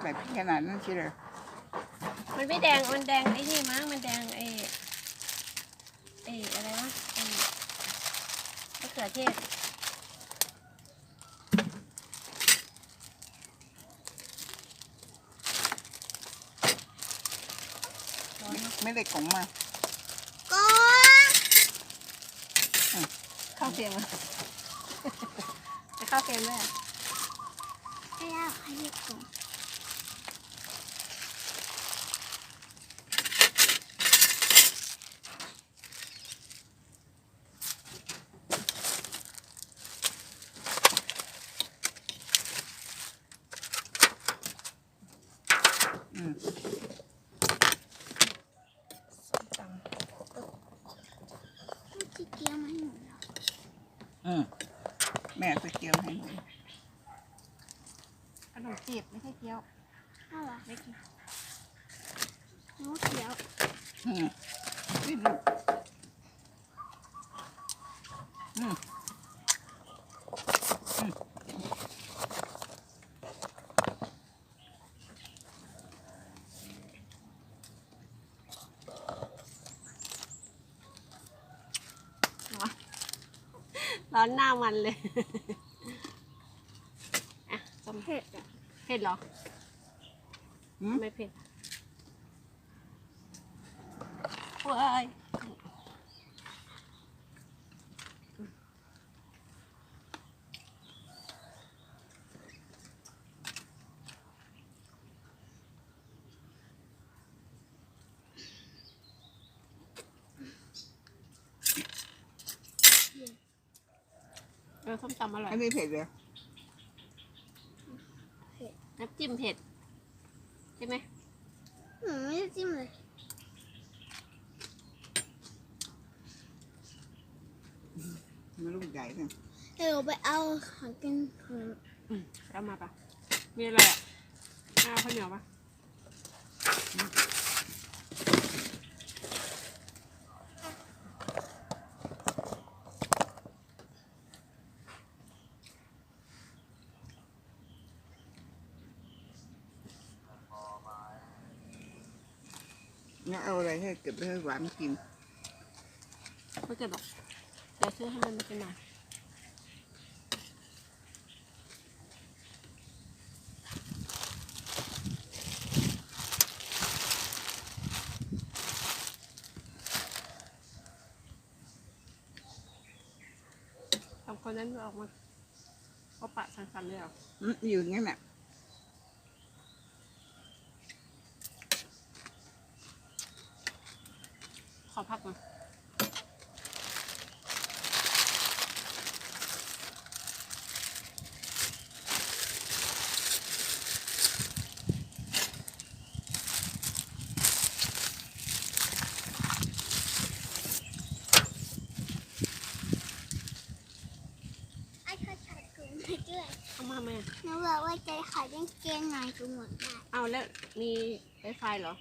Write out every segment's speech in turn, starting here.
ใส่พริกขนาดนั้นเชียวเหรอมันไม่แดง มันแดงไอ้นี่มั้ง มันแดงไอ้ไอ้อะไรวะไอ้มะเขือเทศร้อนเนอะไม่ได้กล่องมาก็เข้าเฟรมอะจะเข้าเฟรมด้วยอะไม่ได้ใครเรียกก่อน อืม จำ ไม่ขี้เกียจมาให้หนูแล้ว อืมแม่ตะเกียวให้หนู ขนมจีบไม่ใช่ เกี๊ยวเอาเหรอไม่กินหนูเขียวอืมนี่ดูอืมร้อนหน้ามันเลย อะส้ม เผ็ดอะ เผ็ดเหรออืม ไม่เผ็ดว้ายเออส้มตำอร่อยอันนี้เผ็ดเหรอ น้ำ จิ้มเผ็ด ใช่ไหมหนูไม่ได้จิ้มเลย มันลูกใหญ่เนี่ยเดี๋ยวไปเอาของกินของอืมเอามาปะมีอะไรอะเอาข้าวเหนียวปะ งั้นเอาอะไรให้เก็บไว้ให้หวานกินไม่เก็บหรอกเดี๋ยวซื้อให้มันมากินหน่อยทำคนนั้นออกมาก็ปะสันๆเลยเหรออืมอยู่อย่างนั้นแหละ พักก่อนไอ้ข้าวผัดกุ้งไปด้วยเอามาไหมหนูบอกว่าใจขายกางเกงในกูหมดได้เอาแล้วมีไวไฟเหรอ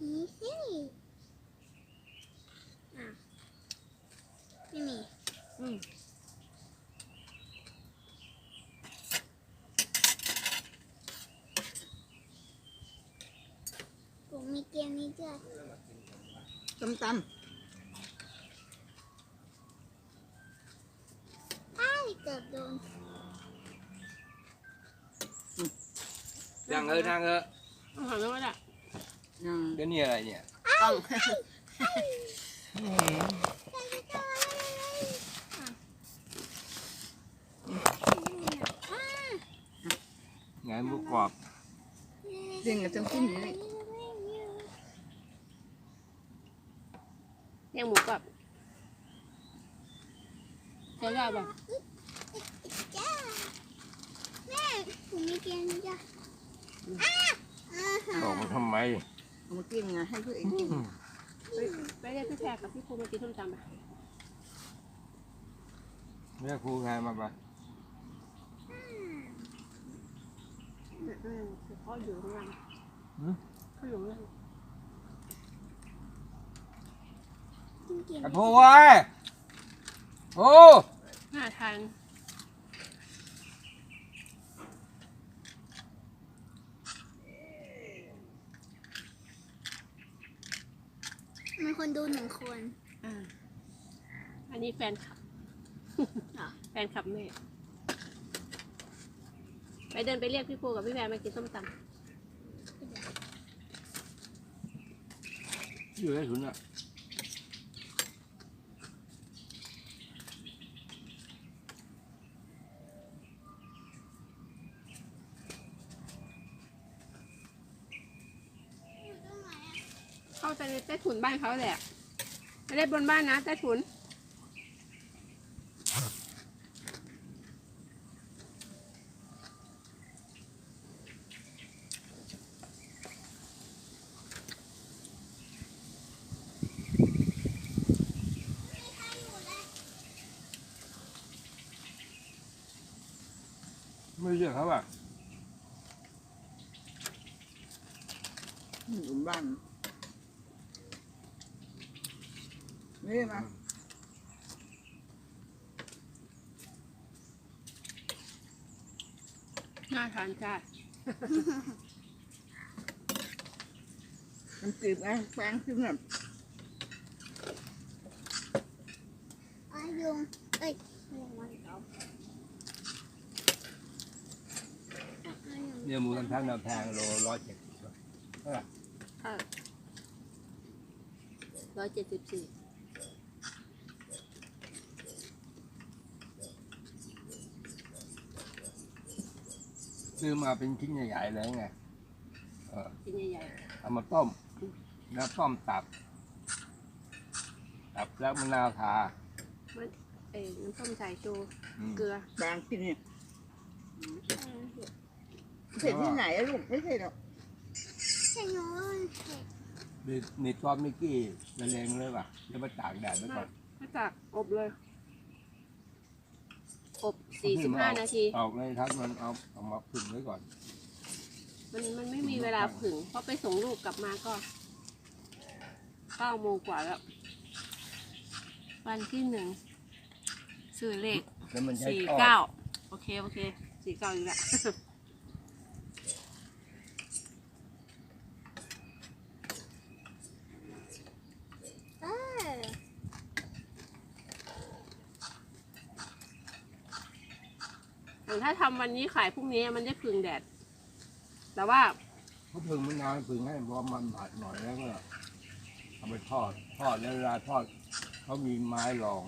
นี่สิอะ ไม่มี อืมผมมีเกมนี้ด้วยต้มตอ้ายเกือบโดน นั่งเออนั่งเออต้องถามด้วยว่าจะำยังเดี๋ยวนี้อะไรเนี่ยต้องงา นบุกกรอบเรียงกับจังขึ้นอยู่นี่ย่างหมูกับใช้ได้ป่ะจ้าแม่ผมมีเกมนี้จ้ะอะอ่าฮะบอกมาทำไมเอามากินไงให้ตัวเองกินไปไปเรียกพี่แพรกับพี่ภูมากินส้มตำไปเรียกครูใครมาปะ อืมคืพออกระโถไว้โอ้หน้าทางมีคนดูหนึ่งคน อ่าอันนี้แฟนคลับแฟนคลับแม่ ไปเดินไปเรียกพี่ปูกับพี่แวร์มากินส้มตอยู่ในถุนอะอยู่ตรงไหนอะำเข้าไปในใต้ถุนบ้านเขาแหละไม่ได้บนบ้านนะใต้ถุน เชื่อเขาอะอยู่บ้านนี่มาน่าทานจ้ามันจืดนะแป้งขึ้นแบบอายุงเอ้ยไม่ใช่วันเก่าอายุง เนี่ยหมูกันทั้งน้ำแพงโลร้อยเจ็ดสิบร้อยเจ็ดสิบสี่ซื้อมาเป็นชิ้นใหญ่ๆเลยไงเออชิ้นใหญ่เอามาต้ม แล้วต้มตับ ตับแล้วมะนาวทาๆมันเอ้ยน้ำส้มสายชูอืมเกลือแป้งกินเนี่ย เผ็ดที่ไหนอะลูกไม่ใช่หรอกใช่หนูเผ็ดมีมีซอสมิกกี้ละเลงเลยป่ะเดี๋ยวมาตากแดดไว้ก่อนมาจากอบเลย อบสี่สิบห้านาทีออกเลยทัดมันเอาเอามาผึ่งไว้ก่อน มันมันไม่มีเวลาผึ่งเพราะไปส่งลูกกลับมาก็เก้าโมงกว่าแล้ว วันที่หนึ่งสื่อเลขแล้วมันใช้สี่ทอด เก้าโอเค โอเคสี่เก้าอีกแล้ว อย่างถ้าทำวันนี้ขายพรุ่งนี้มันได้ผึ่งแดด แต่ว่าเขาผึ่งมะนาวผึ่งให้พอมันบาดหน่อยแล้วก็เอาไปทอด ทอดแล้วเวลาทอดเขามีไม้รอง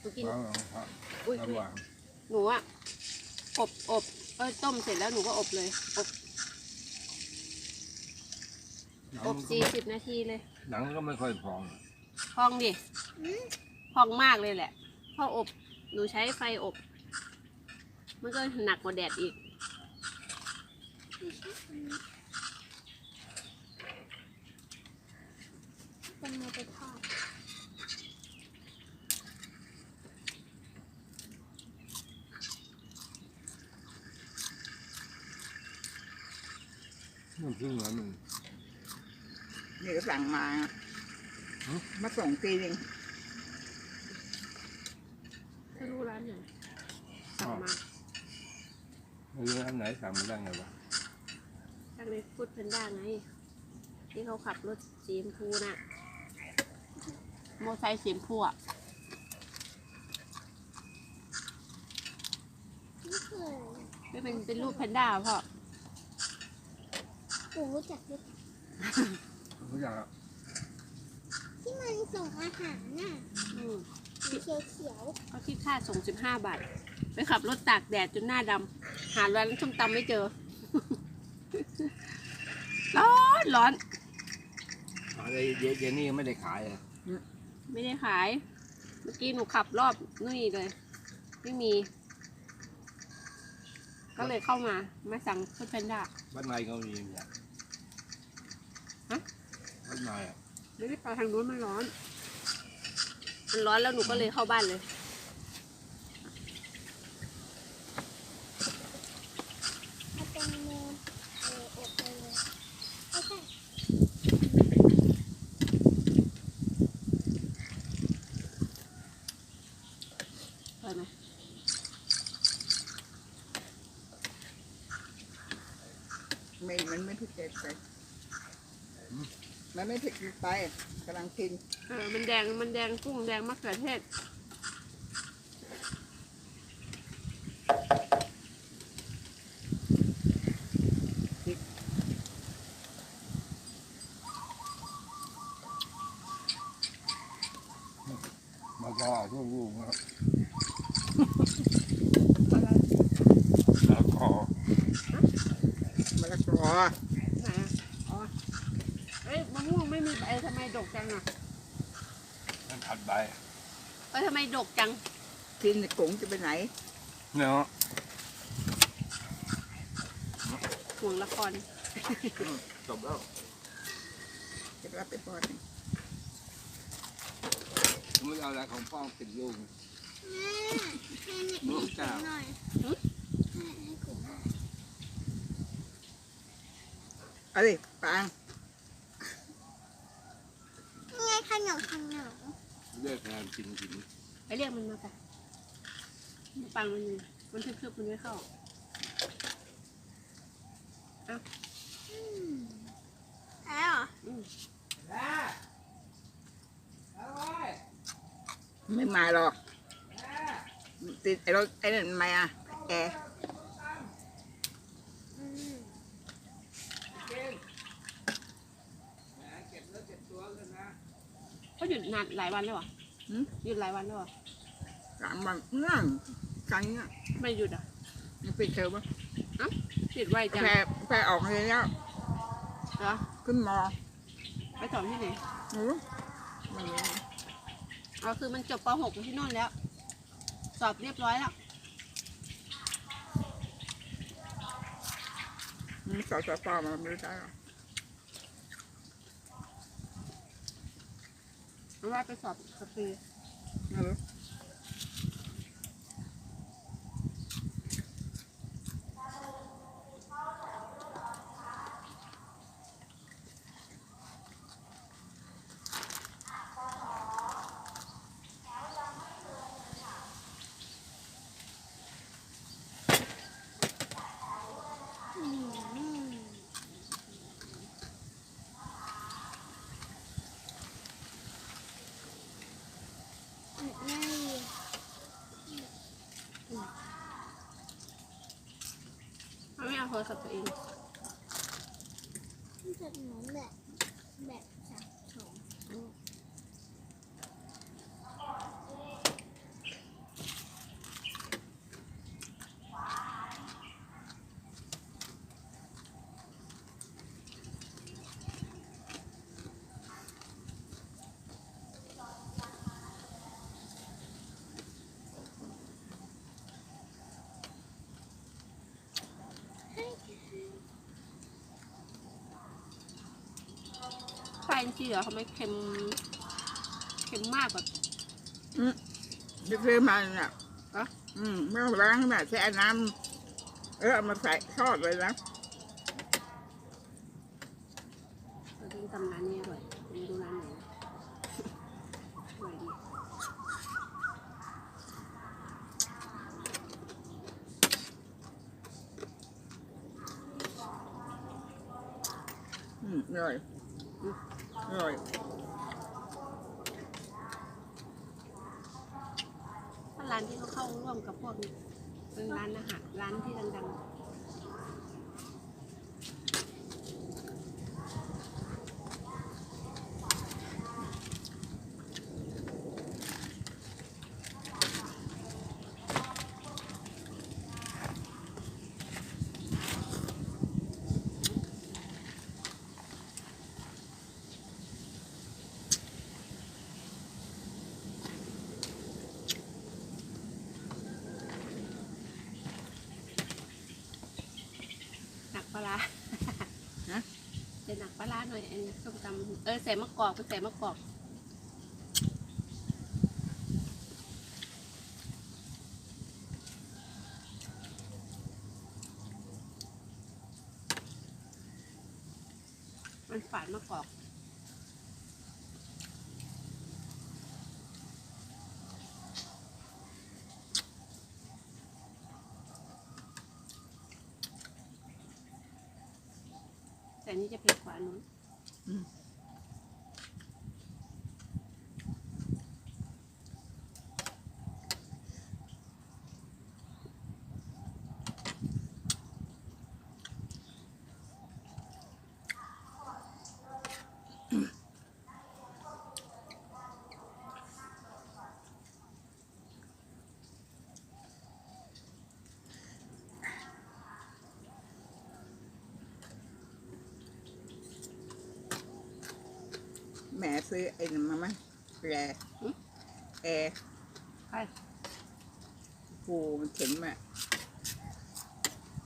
หนูกินวางรองครับอุ้ยระหว่างหนูอะอบอบเออต้มเสร็จแล้วหนูก็อบเลยอบหนังอบมันก็สี่ไม่สิบนาทีเลย หนังก็ไม่ค่อยพอง พองดิอืมพองมากเลยแหละเพออบ หนูใช้ไฟอบ มันก็หนักกว่าแดดอีก เป็นมาไปทอดมันพึ่งเหมือนหนึ่งนี่ก็สั่งมาฮะ มาส่งตีหนึงถ้ารู้ร้านไหนสั่งมา ไม่รู้อันไหนสั่งมาได้ไงวะจากในฟูดเพนด้าไงที่เขาขับรถสีชมพูน่ะโมอไซค์สีชมพูอะนี่คืออะไรไม่เป็นเป็นรูปแพนด้าพ่อหนูรู้จักด้วยเขาอยากที่มันส่งอาหารน่ะอืม สีเขียวเขียวเขาคิดค่าส่งสิบห้าบาท ไปขับรถตากแดดจนหน้าดำหาร้านส้มตำไม่เจอ ร้อนร้อน อะไรเดี๋ยวเดี๋ยวนี้ไม่ได้ขายอะไม่ได้ขาย เมื่อกี้หนูขับรอบนู่นเลย ไม่มี ก็เลยเข้ามา มาสั่งฟูดแพนด้าบ้านในเขามีเนี่ยฮะบ้านในอะไม่ได้ไปทางนู้นมันร้อน มันร้อนแล้วหนูก็เลยเข้าบ้านเลย ๆเอาแตงโมเอออบไปเลยไม่ใช่ ไปไหม ไม่มันไม่ถูกใจใครมันไม่เผ็ดเกินไปกำลังกินเออมันแดงมันแดงกุ้งแดงมะเขือเทศมาก็ทุกลูกนะอะไรแล้วก็มะละกอ ไหนอะอ๋อเอ้ยมะม่วงไม่มีใบทำไมดกจังอะ มันถัดใบ เอ้ยทำไมดกจังกินในกงจะไปไหน เนาะห่วงละคร จบแล้วจะรับไปป้อนไม่เอาอะไรของพ่อติดลูกแม่ให้หนูกินหน่อยแม่ให้ขุนหน่อยเอาดิปาง นี่ไงขนมขนม เลือกงานกินกินไปเรียกมันมาไปปังมันอยู่มันทึบๆมันไม่เข้าอะไรเหรออืมไม่มาหรอกติดไอ้รถไอ้นั่นมาอะแอร์ เขาหยุดนานหลายวันแล้วเหรอหยุดหลายวันแล้วเหรอสามวันนั่งกันเนี่ยไม่หยุดอะมันเป็นเธอปะหยุดไวจังแพรแพรออกเลยแล้วเหรอขึ้นมอไปสอนที่ไหนหนูมันนี้อ๋อคือมันจบป .6 อยู่ที่โน่นแล้ว สอบเรียบร้อยแล้วมันสอสอปอมาไม่ได้หรอก เพราะว่าไปสอบสตรี ไม่รู้ อืมแม่ เขา ไม่เอาโทรศัพท์ตัวเองขนมแบบแบบ งๆเหรอเขาไม่เค็มเค็มมากกว่าจะซื้อมาเนี่ยเหรออืมไม่ต้องล้างนะแช่น้ำเออเอามาใส่ทอดเลยนะ เราต้องทำร้านนี้อร่อยไม่รู้ร้านไหนนะอร่อยดี อร่อยอร่อยร้านที่เขาเข้าร่วมกับพวกนี้เป็นร้านอาหารร้านที่ดังๆหนักปลาร้า นะ เดี๋ยว หน่อยอันส้มตำเออใส่มะกอกไปใส่มะกอกมันฝาดมะกอกแต่นี้จะเผ็ดกว่านู้น น ซื้อไอ้นั่นมาไหมแอร์แอร์ใครโอ้มันเข็นมา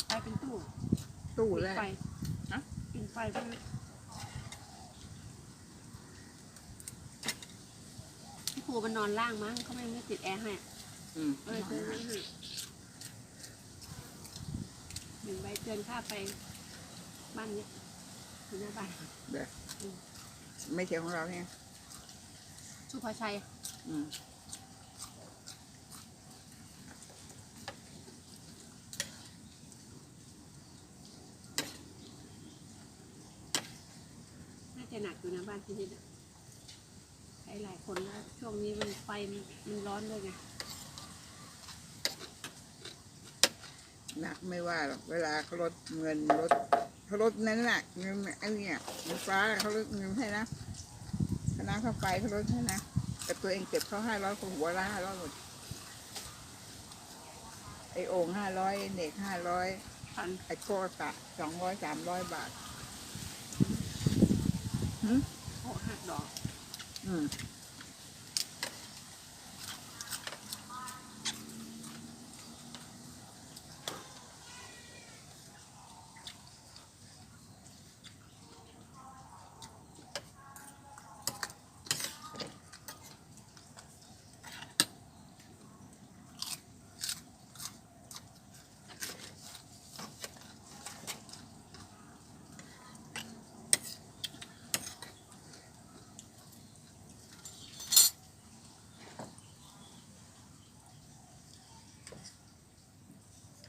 ใครเป็นตู้ตู้ปิดแรกไฟฮะปิดไฟไปเลยพี่ครูมันนอนล่างมั้งเขาไม่ไม่ติดแอร์ให้อืมเออเตือนไว้ให้หนึ่งใบเตือนค่าไปบ้านเนี้ยอยู่หน้าบ้าน ไม่ใช่ของเราเนี่ยสุภาชัยอืมน่าจะหนักอยู่นะบ้านที่นี่น่ะใช้หลายคนแล้วช่วงนี้มันไฟมันมันร้อนเลยไงหนักไม่ว่าหรอกเวลาเขาลดเงินลด เขาลดนั้นน่ะเงินไอ้เนี่ยเงินฟ้าเขาลดเงินให้นะคณะค่าไฟเขาลดให้นะแต่ตัวเองเก็บเขาห้าร้อยคนหัวละห้าร้อยหมดไอ้โอ่งห้าร้อยเน็กห้าร้อยพันไอ้โก้กะสองร้อยสามร้อยบาทโอ้หักดอกอืม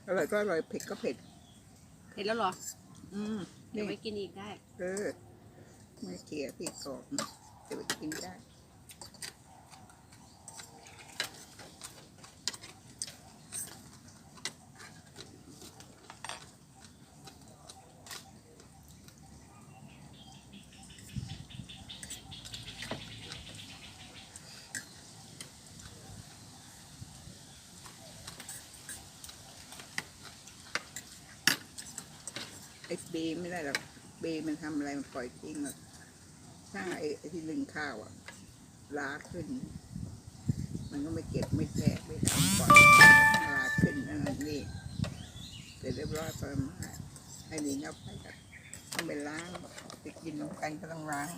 อร่อยก็อร่อยเผ็ดก็เผ็ด เห็นแล้วเหรอ อืม เดี๋ยวนี่ไปกินอีกได้ เออไม่เกลียพี่กรอบเดี๋ยวไปกินได้ สเบไม่ได้หรอกเบมันทำอะไรมันปล่อยทิ้งหรอกถ้าไอ้อ้ที่ลึงข้าวอะลาขึ้น มันก็ไม่เก็บไม่แทะไม่ทำปล่อยลาขึ้นนั่นนี่เสร็จเรียบร้อยไปมาให้ลิงเอาไปกันต้องไปล้างไปกินน้ำกันก็ต้องล้าง